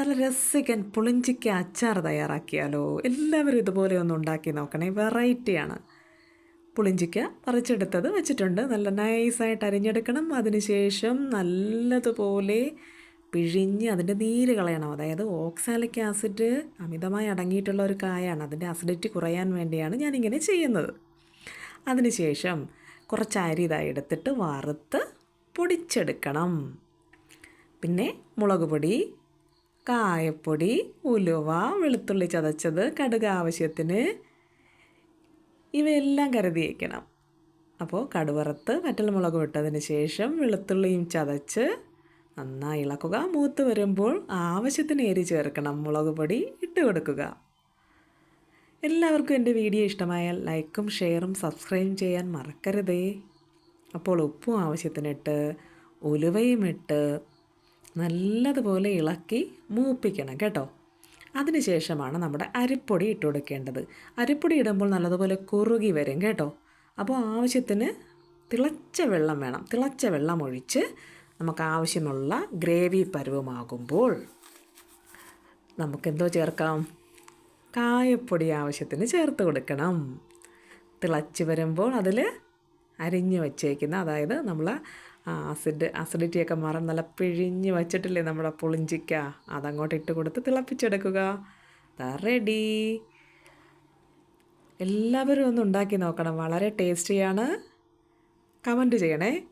നല്ല രസിക്കൻ പുളിഞ്ചിക്ക അച്ചാർ തയ്യാറാക്കിയാലോ? എല്ലാവരും ഇതുപോലെ ഒന്ന് ഉണ്ടാക്കി നോക്കണേ. വെറൈറ്റിയാണ് പുളിഞ്ചിക്ക പറിച്ചെടുത്തത് വെച്ചിട്ടുണ്ട്. നല്ല നൈസായിട്ട് അരിഞ്ഞെടുക്കണം. അതിനുശേഷം നല്ലതുപോലെ പിഴിഞ്ഞ് അതിന്റെ നീര് കളയണം. അതായത് ഓക്സാലിക് ആസിഡ് അമിതമായി അടങ്ങിയിട്ടുള്ള ഒരു കായാണ്. അതിന്റെ അസിഡിറ്റി കുറയാൻ വേണ്ടിയാണ് ഞാനിങ്ങനെ ചെയ്യുന്നത്. അതിനുശേഷം കുറച്ച് അരി ഇതായി എടുത്തിട്ട് വറുത്ത് പൊടിച്ചെടുക്കണം. പിന്നെ മുളക് പൊടി കായപ്പൊടി ഉലുവ വെളുത്തുള്ളി ചതച്ചത് കടുക് ആവശ്യത്തിന്. ഇവയെല്ലാം കരുതി വയ്ക്കണം അപ്പോൾ കടുവറുത്ത് വറ്റൽമുളക് ഇട്ടതിന് ശേഷം വെളുത്തുള്ളിയും ചതച്ച് നന്നായി ഇളക്കുക. മൂത്ത് വരുമ്പോൾ ആവശ്യത്തിന് എരി ചേർക്കണം. മുളക് പൊടി ഇട്ട് കൊടുക്കുക. എല്ലാവർക്കും എന്റെ വീഡിയോ ഇഷ്ടമായാൽ ലൈക്കും ഷെയറും സബ്സ്ക്രൈബും ചെയ്യാൻ മറക്കരുതേ. അപ്പോൾ ഉപ്പും ആവശ്യത്തിനിട്ട് ഉലുവയും ഇട്ട് നല്ലതുപോലെ ഇളക്കി മൂപ്പിക്കണം കേട്ടോ. അതിനുശേഷമാണ് നമ്മുടെ അരിപ്പൊടി ഇട്ട് കൊടുക്കേണ്ടത്. അരിപ്പൊടി ഇടുമ്പോൾ നല്ലതുപോലെ കുറുകി വരും കേട്ടോ. അപ്പോൾ ആവശ്യത്തിന് തിളച്ച വെള്ളം വേണം. തിളച്ച വെള്ളം ഒഴിച്ച് നമുക്ക് ആവശ്യമുള്ള ഗ്രേവി പരുവമാകുമ്പോൾ നമുക്കെന്തോ ചേർക്കാം? കായപ്പൊടി ആവശ്യത്തിന് ചേർത്ത് കൊടുക്കണം. തിളച്ച് വരുമ്പോൾ അതിൽ അരിഞ്ഞ് വച്ചേക്കുന്ന അതായത് നമ്മൾ ആസിഡ് ആസിഡിറ്റിയൊക്കെ മാറാൻ നല്ല പിഴിഞ്ഞ് വച്ചിട്ടില്ലേ നമ്മുടെ പുളിഞ്ചിക്ക? അതങ്ങോട്ട് ഇട്ട് കൊടുത്ത് തിളപ്പിച്ചെടുക്കുക. റെഡി എല്ലാവരും ഒന്ന് ഉണ്ടാക്കി നോക്കണം. വളരെ ടേസ്റ്റിയാണ് കമന്റ് ചെയ്യണേ.